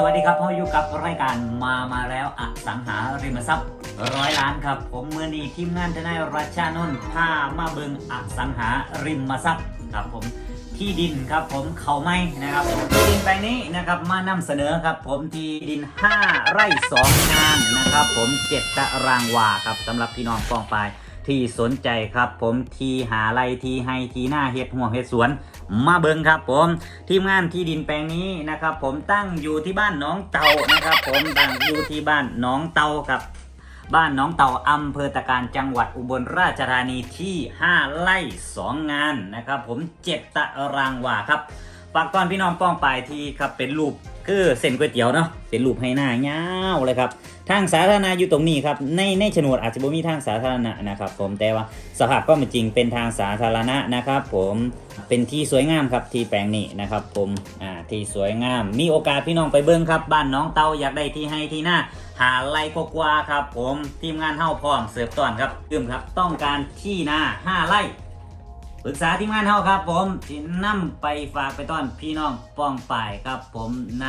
สวัสดีครับพ่ออยู่กับรายการมามาแล้วอสังหาริมทรัพย์ร้อยล้านครับ ผมเมื่อนี้ทีมงานทนายรัชชานนท์พามาเบิงอสังหาริมทรัพย์ครับผมที่ดินครับผมเขาไม่นะครับที่ดินแปลงนี้นะครับมานำเสนอครับ ผมที่ดิน 5 ไร่ 2 งานนะครับ ผม7ตารางวาครับสำหรับพี่น้องกองปลาย ที่สนใจครับผมทีหาไรทีให้ทีหน้าเฮ็ดหัวเฮ็ดสวนมาเบิงครับผมทีมงานที่ดินแปลงนี้นะครับ ผมตั้งอยู่ที่บ้านน้องเตานะครับ ผมตั้งอยู่ที่บ้านน้องเตาครับบ้านน้องเตาอำเภอตะการจังหวัดอุบลราชธานีที่ 5 ไร่ 2 งานนะครับ ผม 7 ตารางวาครับฝากตอนพี่น้องป้องปลายที่ครับเป็นรูป คือเส้นก๋วยเตี๋ยวเนาะเป็นรูปให้หน้าเงาวเลยครับทางสาธารณะอยู่ตรงนี้ครับในในโฉนดอาจจะบ่มีทางสาธารณะนะครับ ผมแต่ว่าสภาพก็เป็นจริงเป็นทางสาธารณะนะครับ ผมเป็นที่สวยงามครับที่แปลงนี้นะครับ ผมอ่าที่สวยงาม มีโอกาสพี่น้องไปเบิ้งครับ บ้านน้องเตาอยากได้ที่ให้ที่หน้าหาไรกว่าครับ ผมทีมงานเฮ้าพร้อมเสิร์ฟต้อนครับเริ่มครับ ต้องการที่หน้า5ไร่ ปรึกษาทีมงานเฮาครับ ผมที่นํไปฝากไปต้อนพี่น้องป้องป่ายครับ ผมณ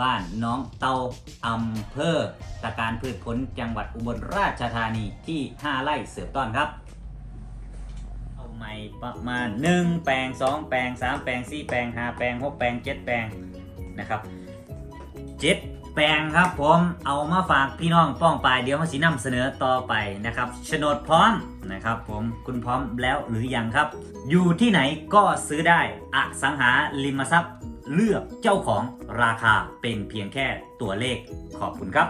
บ้านน้องเตาอำเภอตะการพืชผลจังหวัดอุบลราชธานีที่ 5 ไร่เสือบต้อนครับ เอาใหม่ประมาณ 1 แปลง 2 แปลง 3 แปลง 4 แปลง 5 แปลง 6 แปลง 7 แปลงนะครับ 7 แปลงครับผมเอามาฝากพี่น้องป้องปลายเดี๋ยวมาสีนำเสนอต่อไปนะครับโฉนดพร้อมนะครับผมคุณพร้อมแล้วหรือยังครับ อยู่ที่ไหนก็ซื้อได้อสังหาริมทรัพย์เลือกเจ้าของราคาเป็นเพียงแค่ตัวเลขขอบคุณครับ